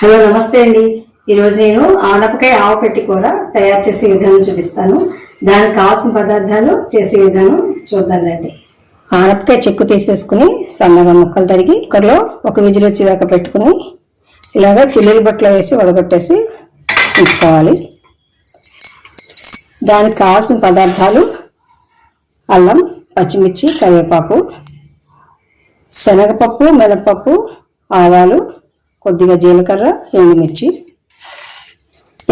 Hello నమస్తే అండి. ఈరోజు నేను ఆనపకాయ ఆవు పెట్టి కూర తయారు చేసే విధానం చూపిస్తాను. దానికి కావాల్సిన పదార్థాలు చేసే విధానం చూద్దాం రండి. ఆనపకాయ చెక్కు తీసేసుకుని సన్నగా ముక్కలు తరిగి కుక్కర్లో ఒక విజిల్ వచ్చేదాకా పెట్టుకుని ఇలాగా చిల్లులు బట్టలో వేసి వడగొట్టేసి ఉంచుకోవాలి. దానికి కావాల్సిన పదార్థాలు అల్లం పచ్చిమిర్చి కరివేపాకు శనగపప్పు మినపప్పు ఆవాలు కొద్దిగా జీలకర్ర ఎండుమిర్చి.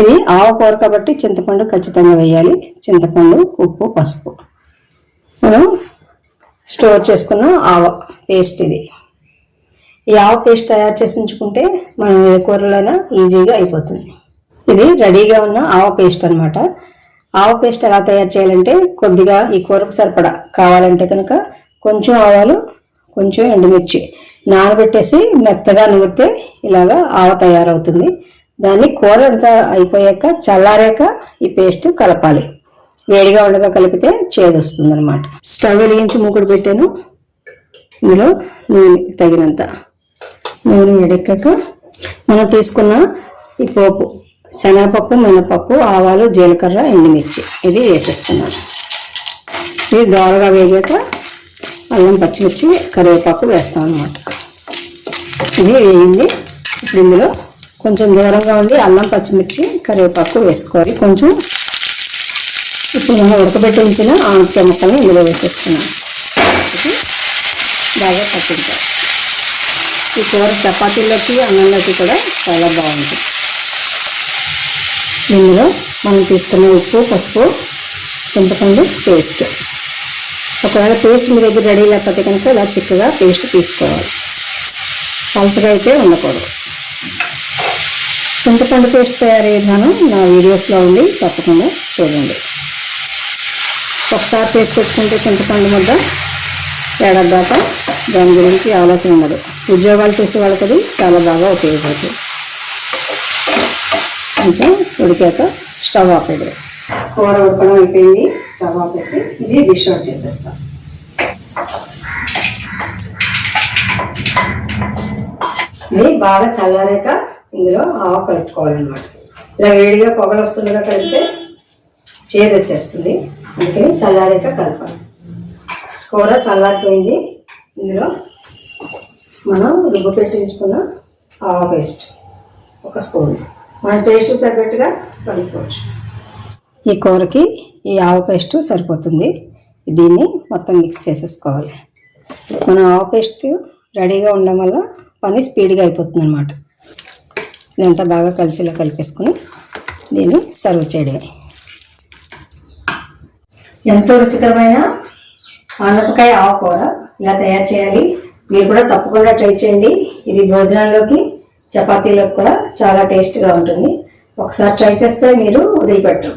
ఇది ఆవు కూర కాబట్టి చింతపండు ఖచ్చితంగా వేయాలి. చింతపండు ఉప్పు పసుపు. మనం స్టోర్ చేసుకున్న ఆవ పేస్ట్ ఇది. ఈ ఆవ పేస్ట్ తయారు చేసి ఉంచుకుంటే మనం ఏ కూరలైనా ఈజీగా అయిపోతుంది. ఇది రెడీగా ఉన్న ఆవ పేస్ట్ అనమాట ఆవ పేస్ట్ ఎలా తయారు చేయాలంటే కొద్దిగా ఈ కూరకు సరిపడా కావాలంటే కనుక కొంచెం ఆవాలు కొంచెం ఎండుమిర్చి నానబెట్టేసి మెత్తగా నూరితే ఇలాగా ఆవ తయారవుతుంది. దాన్ని కూర అంతా అయిపోయాక చల్లారాక ఈ పేస్ట్ కలపాలి. వేడిగా ఉండగా కలిపితే చేదు వస్తుంది అనమాట స్టవ్ వెలిగించి మూకుడు పెట్టాను. ఇందులో నూనె తగినంత. నూనె వేడెక్కాక మనం తీసుకున్న ఈ పోపు శనగపప్పు మినపప్పు ఆవాలు జీలకర్ర ఎండుమిర్చి ఇది వేసేస్తున్నాను. ఇది దోరగా వేగాక అల్లం పచ్చిమిర్చి కరివేపాకు వేస్తాం అనమాట ఇది వేయింది. ఇప్పుడు ఇందులో కొంచెం దూరంగా ఉండి అల్లం పచ్చిమిర్చి కరివేపాకు వేసుకోవాలి. కొంచెం ఇప్పుడు మనం ఉడకబెట్టి ఉంచిన ఆనపకాయ ముక్కల్ని ఇందులో వేసేస్తున్నాం. బాగా పట్టించాలి. ఈ కూర చపాతీలోకి అన్నంలోకి కూడా చాలా బాగుంటుంది. ఇందులో మనం తీసుకున్న ఉప్పు పసుపు చింతపండు పేస్ట్. ఒకవేళ పేస్ట్ మీ దగ్గర రెడీ లేకపోతే కనుక ఇలా చిక్కగా పేస్ట్ తీసుకోవాలి. పలుచగా అయితే ఉండకూడదు. చింతపండు పేస్ట్ తయారయ్యే విధానం నా వీడియోస్లో ఉంది. తప్పకుండా చూడండి. ఒకసారి చేసి పెట్టుకుంటే చింతపండు ముద్ద ఏడాది దాకా దాని గురించి ఆలోచన ఉండదు. ఉద్యోగాలు చేసే వాళ్ళకి అది చాలా బాగా ఉపయోగపడుతుంది. కొంచెం ఉడికాక స్టవ్ ఆపేది కూర ఉప్పడం అయిపోయింది స్టవ్ ఆపేసి ఇది డిష్ అవుట్ చేసేస్తాం. ఇది బాగా చల్లారాక ఇందులో ఆవ కలుపుకోవాలన్నమాట. ఇలా వేడిగా పొగలు వస్తుండగా కలిపితే చేదు వచ్చేస్తుంది. అందుకని చల్లారాక కలపాలి. కూర చల్లారిపోయింది. ఇందులో మనం రుబ్బు పెట్టించుకున్న ఆవ పేస్ట్ ఒక స్పూన్. మన టేస్ట్ తగ్గట్టుగా కలుపుకోవచ్చు. ఈ కూరకి ఈ ఆవు పేస్ట్ సరిపోతుంది. దీన్ని మొత్తం మిక్స్ చేసేసుకోవాలి. మనం ఆవు పేస్ట్ రెడీగా ఉండడం వల్ల పని స్పీడ్గా అయిపోతుంది అనమాట ఇదంతా బాగా కలిసిలో కలిపేసుకుని దీన్ని సర్వ్ చేయడమే. ఎంతో రుచికరమైన ఆనపకాయ ఆవు కూర ఇలా తయారు చేయాలి. మీరు కూడా తప్పకుండా ట్రై చేయండి. ఇది భోజనంలోకి చపాతీలోకి కూడా చాలా టేస్ట్గా ఉంటుంది. ఒకసారి ట్రై చేస్తే మీరు వదిలిపెట్టరు.